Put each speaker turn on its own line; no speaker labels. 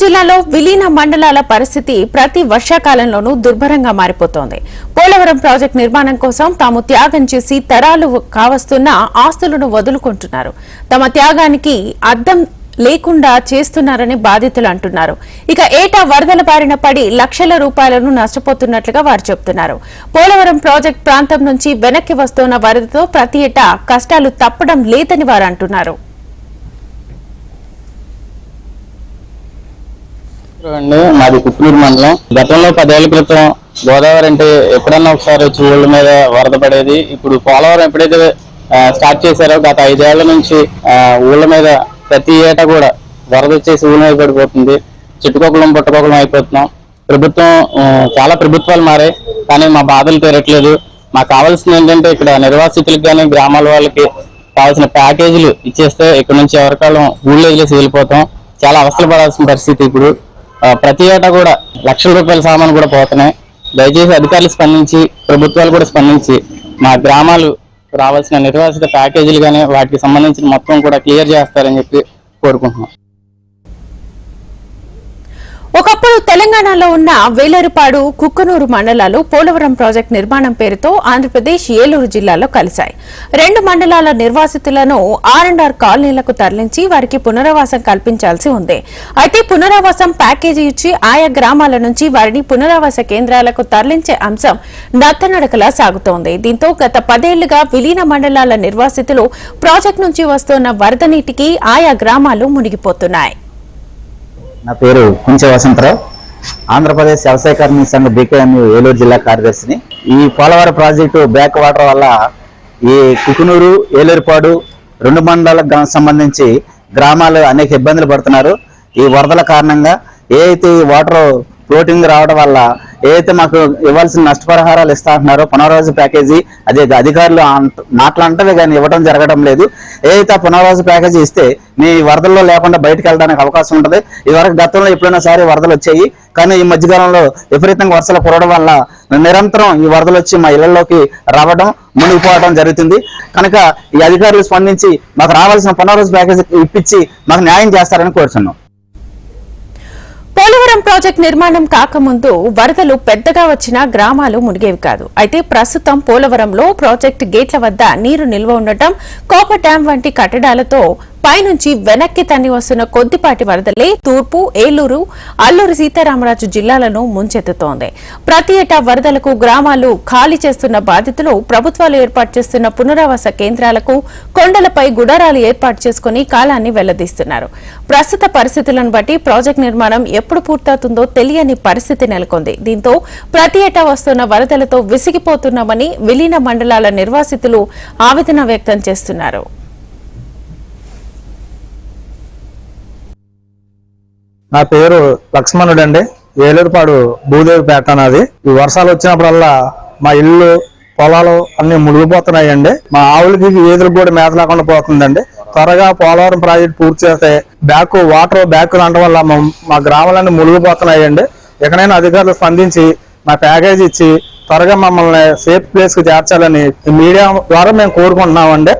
జిల్లాలో విలీన మండలాల పరిస్థితి ప్రతి వర్షాకాలంలోనూ దుర్భరంగా మారిపోతోంది. పోలవరం ప్రాజెక్టు నిర్మాణం కోసం తాము త్యాగం చేసి తరాలు కావస్తున్న ఆస్తులను వదులుకుంటున్నారు. తమ త్యాగానికి అద్దం లేకుండా చేస్తున్నారని బాధితులు అంటున్నారు. ఇక ఏటా వరదల బారిన పడి లక్షల రూపాయలను నష్టపోతున్నట్లుగా వారు చెబుతున్నారు. పోలవరం ప్రాజెక్టు ప్రాంతం నుంచి వెనక్కి వస్తున్న వరదతో ప్రతి ఏటా కష్టాలు తప్పడం లేదని వారు అంటున్నారు.
అండి మాది కుప్పనూరు మండలం. గతంలో పదేళ్ళ క్రితం గోదావరి అంటే ఎప్పుడన్నా ఒకసారి వచ్చి ఊళ్ళ మీద వరద పడేది. ఇప్పుడు పోలవరం ఎప్పుడైతే స్టార్ట్ చేశారో గత ఐదేళ్ళ నుంచి ఊళ్ళ మీద ప్రతి ఏటా కూడా వరద వచ్చేసి ఊళ్ళ మీద పడిపోతుంది. చుట్టుకొకలం పుట్టకొకలం అయిపోతున్నాం. ప్రభుత్వం చాలా ప్రభుత్వాలు మారాయి. కానీ మా బాధలు తీరట్లేదు. మాకు కావాల్సింది ఏంటంటే ఇక్కడ నిర్వాసితులకు కానీ గ్రామాల వాళ్ళకి కావాల్సిన ప్యాకేజీలు ఇచ్చేస్తే ఇక్కడ నుంచి ఎవరికాలం ఊళ్ళో వదిలేసి వెళ్ళిపోతాం. చాలా అవసరపడాల్సిన పడాల్సిన పరిస్థితి ఇప్పుడు. ప్రతి ఏటా కూడా లక్షల రూపాయల సామాన్లు కూడా పోతున్నాయి. దయచేసి అధికారులు స్పందించి ప్రభుత్వాలు కూడా స్పందించి మా గ్రామాలు రావాల్సిన నిర్వాసిత ప్యాకేజీలు కానీ వాటికి సంబంధించిన మొత్తం కూడా క్లియర్ చేస్తారని చెప్పి కోరుకుంటున్నాం.
ఒకప్పుడు తెలంగాణలో ఉన్న వేలేరుపాడు కుక్కనూరు మండలాలు పోలవరం ప్రాజెక్టు నిర్మాణం పేరుతో ఆంధ్రప్రదేశ్ ఏలూరు జిల్లాలో కలిశాయి. రెండు మండలాల నిర్వాసితులను ఆర్ అండ్ ఆర్ కాలనీలకు తరలించి వారికి పునరావాసం కల్పించాల్సి ఉంది. అయితే పునరావాసం ప్యాకేజీ ఇచ్చి ఆయా గ్రామాల నుంచి వారిని పునరావాస కేంద్రాలకు తరలించే అంశం నత్తనడకలా సాగుతోంది. దీంతో గత పదేళ్ళుగా విలీన మండలాల నిర్వాసితులు ప్రాజెక్టు నుంచి వస్తున్న వరద నీటికి ఆయా గ్రామాలు మునిగిపోతున్నాయి.
నా పేరు కుంచె వసంతరావు. ఆంధ్రప్రదేశ్ వ్యవసాయ కార్మిక సంఘ బీకేఎంయు ఏలూరు జిల్లా కార్యదర్శిని. ఈ పోలవరం ప్రాజెక్టు బ్యాక్ వాటర్ వల్ల ఈ కుకునూరు ఏలూరుపాడు రెండు మండలాలకు సంబంధించి గ్రామాలు అనేక ఇబ్బందులు పడుతున్నారు. ఈ వరదల కారణంగా ఏ అయితే ఈ వాటర్ ఫ్లోటింగ్ రావడం వల్ల ఏదైతే మాకు ఇవ్వాల్సిన నష్టపరిహారాలు ఇస్తా అంటున్నారో పునరావాస ప్యాకేజీ అదే అధికారులు మాట్లాడటమే కానీ ఇవ్వడం జరగడం లేదు. ఏదైతే పునరావాస ప్యాకేజీ ఇస్తే మీ వరదల్లో లేకుండా బయటకు వెళ్ళడానికి అవకాశం ఉంటుంది. ఇదివరకు గతంలో ఎప్పుడైనా సరే వరదలు వచ్చాయి కానీ ఈ మధ్యకాలంలో విపరీతంగా వర్షాలు కురవడం వల్ల నిరంతరం ఈ వరదలు వచ్చి మా ఇళ్ళలోకి రావడం మునిగిపోవడం జరుగుతుంది. కనుక ఈ అధికారులు స్పందించి మాకు రావాల్సిన పునరావాస ప్యాకేజీ ఇప్పించి మాకు న్యాయం చేస్తారని కోరుతున్నాం
పోలవరం ప్రాజెక్టు నిర్మాణం కాకముందు వరదలు పెద్దగా వచ్చినా గ్రామాలు మునిగేవి కాదు. అయితే ప్రస్తుతం పోలవరంలో ప్రాజెక్టు గేట్ల వద్ద నీరు నిల్వ ఉండటం కోప డ్యాం వంటి కట్టడాలతో పైనుంచి వెనక్కి తన్ని వస్తున్న కొద్దిపాటి వరదలే తూర్పు ఏలూరు అల్లూరు సీతారామరాజు జిల్లాలను ముంచెత్తుతోంది. ప్రతి ఏటా వరదలకు గ్రామాలు ఖాళీ చేస్తున్న బాధితులు ప్రభుత్వాలు ఏర్పాటు చేస్తున్న పునరావాస కేంద్రాలకు కొండలపై గుడారాలు ఏర్పాటు చేసుకుని కాలాన్ని వెల్లదీస్తున్నారు. ప్రస్తుత పరిస్థితులను బట్టి ప్రాజెక్టు నిర్మాణం ఎప్పుడు పూర్తవుతుందో తెలియని పరిస్థితి నెలకొంది. దీంతో ప్రతి ఏటా వస్తున్న వరదలతో విసిగిపోతున్నామని విలీన మండలాల నిర్వాసితులు ఆవేదన వ్యక్తం చేస్తున్నారు.
నా పేరు లక్ష్మణుడు అండి ఏలూరుపాడు భూదేవిపేట నాది. ఈ వర్షాలు వచ్చినప్పుడల్లా మా ఇల్లు పొలాలు అన్ని మునిగిపోతున్నాయండి. మా ఆవులకి ఏదులకు కూడా మేత లేకుండా పోతుందండి. త్వరగా పోలవరం ప్రాజెక్ట్ పూర్తి చేస్తే బ్యాక్ వాటర్ బ్యాక్ రావడం వల్ల మా గ్రామాలన్నీ మునిగిపోతున్నాయండి. ఎక్కడైనా అధికారులు స్పందించి మా ప్యాకేజ్ ఇచ్చి త్వరగా మమ్మల్ని సేఫ్ ప్లేస్కి చేర్చాలని మీడియా ద్వారా మేము కోరుకుంటున్నామండి.